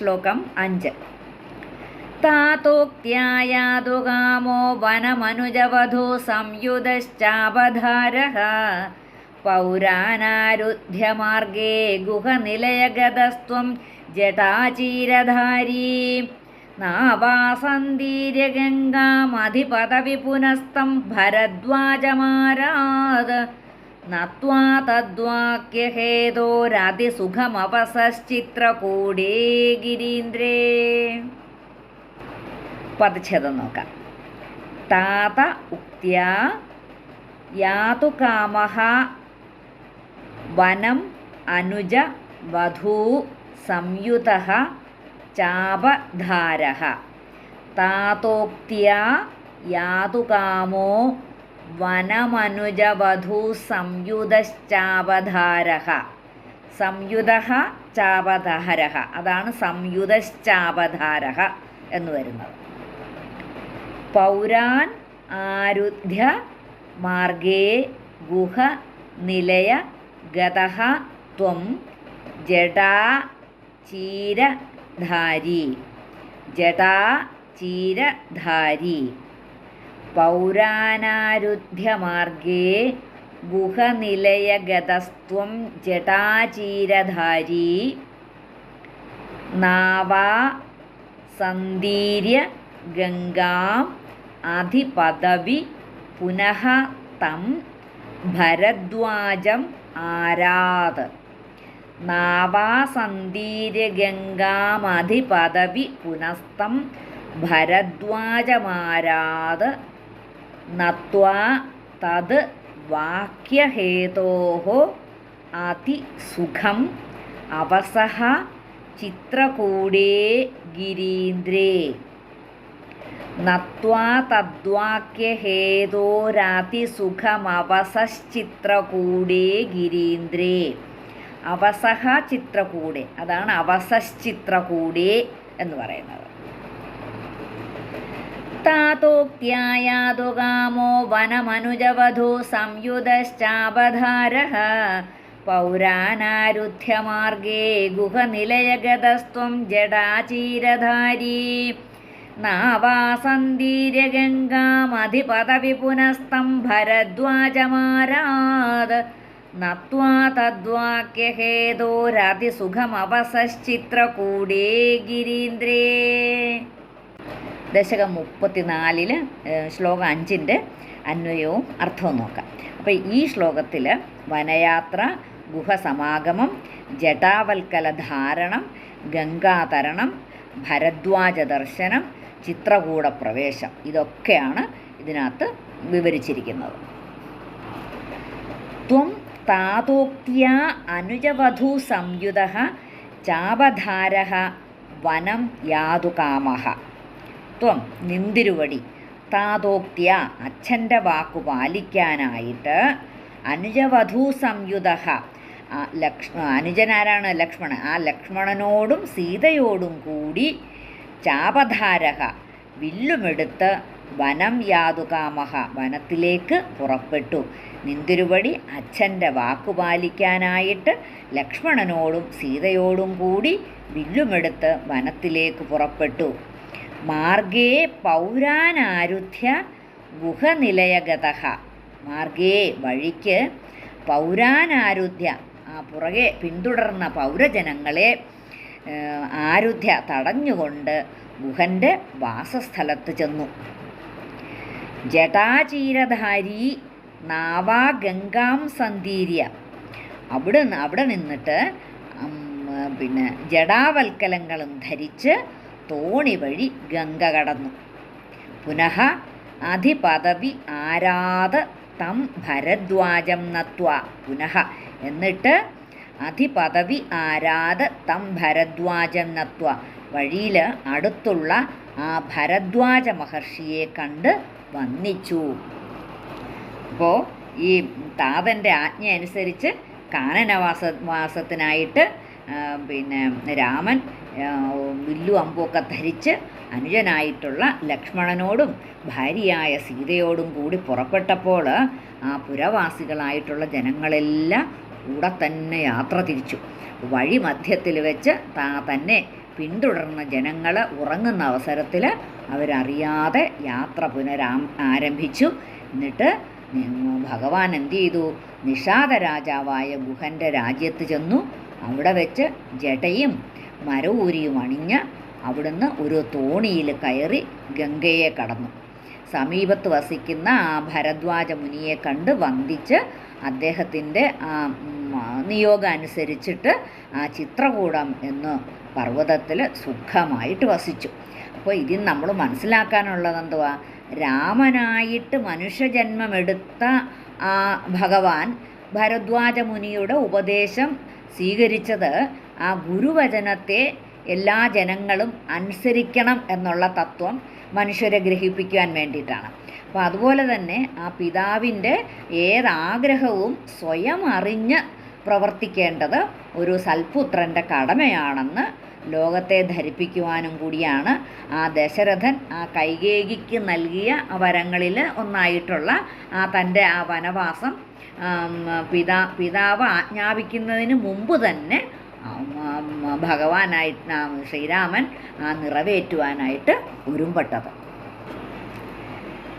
ശ്ലോകം അഞ്ച്. താതോക്ത്യായാതുകാമോ വനമനുജവധൂ സംയുതശ്ചാപധാരः പൗരാനാരുധ്യമാർഗേ ഗുഹനിലയഗതസ്ത്വം ജടാചീരധാരീ. നാവാസന്തീര്യഗംഗാമധിപതവി പുനസ്തം ഭരദ്വാജമാരാത്. നത്വാ തദ്വാക്യഹേതോരതിസുഖമവസശ്ചിത്രകൂടേ ഗിരീന്ദ്രേ. പദച്ഛേദം നോക്കാം. താത ഉക്തിയ യാതു കാമ വനം അനുജ വധൂ സംയുത ചാപധാര. താതോക്തിയ യാതു കാമോ വനമനുജവധൂ സംയുതശ്ചാപധാര സംയുത ചാപധാര അതാണ് സംയുതശ്ചാപധാര എന്ന് വരുന്നത്. പൗരാൻ ആരുധ്യ മാർഗേ ഗുഹ നിലയ ഗതഹ ത്വം ജടാ ചീരധാരി. ജടാ ചീരധാരി. പൗരാനാരുധ്യമാർഗേ ഗുഹനിലയഗതസ്ത്വം ജടാചീരധാരി നാവാ സന്ദീര്യ ഗംഗാം അധിപദവി പുനഃ തം ഭരദ്വാജം ആരാത്. നാവാസന്ദീര്യഗംഗാമധിപദവി പുനസ്തം ഭരദ്വാജമാരാത് നത്വാ തത് വാക്യഹേതോ അതിസുഖം അവസഹ ചിത്രകൂടേ ഗിരീന്ദ്രേ. നത്വാ തദ്വാക്യഹേതോരാതിസുഖമവസശ്ചിത്രകൂടേ ഗിരീന്ദ്രേ. അവസഹ ചിത്രകൂടെ അതാണ് അവസശ്ചിത്രകൂടേ എന്ന് പറയുന്നത്. താതോക്ത്യായാതുകാമോ വനമനുജവധൂ സംയുതശ്ചാപധാരः? പൗരാനാരുധ്യമാർഗേ ഗുഹനിലയഗതസ്ത്വം ജടാചീരധാരീ. നാവാസന്ദീര്യഗംഗാമധിപദവി പുനസ്തം ഭരദ്വാജമാരാത് നത്വാ തദ്വാക്യഹേതോരതിസുഖമവസശ്ചിത്രകൂടേ ഗിരീന്ദ്രേ. ദശകം മുപ്പത്തിനാലിൽ ശ്ലോകം അഞ്ചിന്റെ അന്വയവും അർത്ഥവും നോക്കാം. അപ്പോൾ ഈ ശ്ലോകത്തിൽ വനയാത്ര ഗുഹസമാഗമം ജടാവൽക്കല ധാരണം ഗംഗാതരണം ഭരദ്വാജ ദർശനം ചിത്രകൂട പ്രവേശം ഇതൊക്കെയാണ് ഇതിനകത്ത് വിവരിച്ചിരിക്കുന്നത്. ത്വം താതോക്തിയ അനുജവധൂ സംയുത ചാപധാര വനം യാതുകാമഹ. ത്വം നിന്തിരുവടി. താതോക്ത്യ അച്ഛന്റെ വാക്കു പാലിക്കാനായിട്ട് അനുജവധൂ സംയുത ലക്ഷ അനുജനാരാണ് ലക്ഷ്മണൻ. ആ ലക്ഷ്മണനോടും സീതയോടും കൂടി ചാപധാരക വില്ലുമെടുത്ത് വനം യാതുകാമഹ വനത്തിലേക്ക് പുറപ്പെട്ടു. നിന്തിരുവടി അച്ഛന്റെ വാക്കു പാലിക്കാനായിട്ട് ലക്ഷ്മണനോടും സീതയോടും കൂടി വില്ലുമെടുത്ത് വനത്തിലേക്ക് പുറപ്പെട്ടു. മാർഗേ പൗരാനാരുധ്യ ഗുഹനിലയഗത മാർഗേ വഴിക്ക് പൗരാനാരുധ്യ ആ പുറകെ പിന്തുടർന്ന പൗരജനങ്ങളെ ആരുധ്യ തടഞ്ഞുകൊണ്ട് ഗുഹന്റെ വാസസ്ഥലത്ത് ചെന്നു. ജടാചീരധാരി നാവാ ഗംഗാം സന്തീര്യ അവിടെ അവിടെ നിന്നിട്ട് പിന്നെ ജടാവൽക്കലങ്ങളും ധരിച്ച് തോണി വഴി ഗംഗ കടന്നു. പുനഃ അധിപദവി ആരാധ തം ഭരദ്വാജം നത്വ. പുനഃ എന്നിട്ട് അധിപദവി ആരാധ തം ഭരദ്വാജം നത്വ. വഴിയിൽ അടുത്തുള്ള ആ ഭരദ്വാജ മഹർഷിയെ കണ്ട് വന്നിച്ചു അപ്പോൾ ഈ താതന്റെ ആജ്ഞ അനുസരിച്ച് കാനനവാസ വാസത്തിനായിട്ട് പിന്നെ രാമൻ വില്ലു അമ്പൊക്കെ ധരിച്ച് അനുജനായിട്ടുള്ള ലക്ഷ്മണനോടും ഭാര്യയായ സീതയോടും കൂടി പുറപ്പെട്ടപ്പോൾ ആ പുരവാസികളായിട്ടുള്ള ജനങ്ങളെല്ലാം കൂടെ തന്നെ യാത്ര തിരിച്ചു. വഴി മധ്യത്തിൽ വെച്ച് താ തന്നെ പിന്തുടർന്ന ജനങ്ങൾ ഉറങ്ങുന്ന അവസരത്തിൽ അവരറിയാതെ യാത്ര പുനരാം ആരംഭിച്ചു. എന്നിട്ട് ഭഗവാൻ എന്ത് ചെയ്തു? നിഷാദ രാജാവായ ഗുഹന്റെ രാജ്യത്ത് ചെന്നു. അവിടെ വെച്ച് ജടയും മരവൂരിയും അണിഞ്ഞ് അവിടുന്ന് ഒരു തോണിയിൽ കയറി ഗംഗയെ കടന്നു. സമീപത്ത് വസിക്കുന്ന ആ ഭരദ്വാജ മുനിയെ കണ്ട് വന്ദിച്ച് അദ്ദേഹത്തിന്റെ ആ നിയോഗം അനുസരിച്ചിട്ട് ആ ചിത്രകൂടം എന്ന് പർവതത്തിൽ സുഖമായിട്ട് വസിച്ചു. അപ്പോൾ ഇതിൽ നമ്മൾ മനസ്സിലാക്കാനുള്ളത് എന്തുവാ? രാമനായിട്ട് മനുഷ്യജന്മമെടുത്ത ആ ഭഗവാൻ ഭരദ്വാജ മുനിയുടെ ഉപദേശം സ്വീകരിച്ചത് ആ ഗുരുവചനത്തെ എല്ലാ ജനങ്ങളും അനുസരിക്കണം എന്നുള്ള തത്വം മനുഷ്യരെ ഗ്രഹിപ്പിക്കുവാൻ വേണ്ടിയിട്ടാണ്. അപ്പോൾ അതുപോലെ തന്നെ ആ പിതാവിന്റെ ഏതാഗ്രഹവും സ്വയം അറിഞ്ഞ് പ്രവർത്തിക്കേണ്ടത് ഒരു സൽപുത്രന്റെ കടമയാണെന്ന് ലോകത്തെ ധരിപ്പിക്കുവാനും കൂടിയാണ് ആ ദശരഥൻ ആ കൈകേകിക്ക് നൽകിയ വരങ്ങളിൽ ഒന്നായിട്ടുള്ള ആ തന്റെ ആ വനവാസം പിതാ പിതാവ് ആജ്ഞാപിക്കുന്നതിന് മുമ്പ് തന്നെ ഭഗവാനായിട്ട് ശ്രീരാമൻ ആ നിറവേറ്റുവാനായിട്ട് ഉരുമ്പെട്ടത്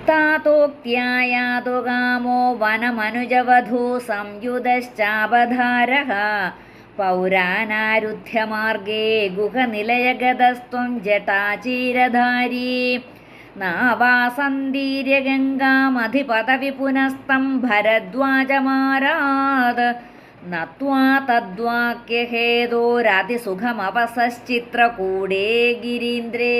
താതോക്ത്യായാതു കാമോ വനമനുജവധൂ സംയുതശ്ചാപധാര പൗരാനാരുധ്യമാർഗേ ഗുഹനിലയഗതസ്ത്വം ജടാചീരധാരി നാവാസന്തീര്യഗംഗാമധിപദവി പുനസ്തം ഭരദ്വാജമാരാത് നത്വാ തദ്വാക്യഹേതോരതിസുഖമവസശ്ചിത്രകൂടേ ഗിരീന്ദ്രേ.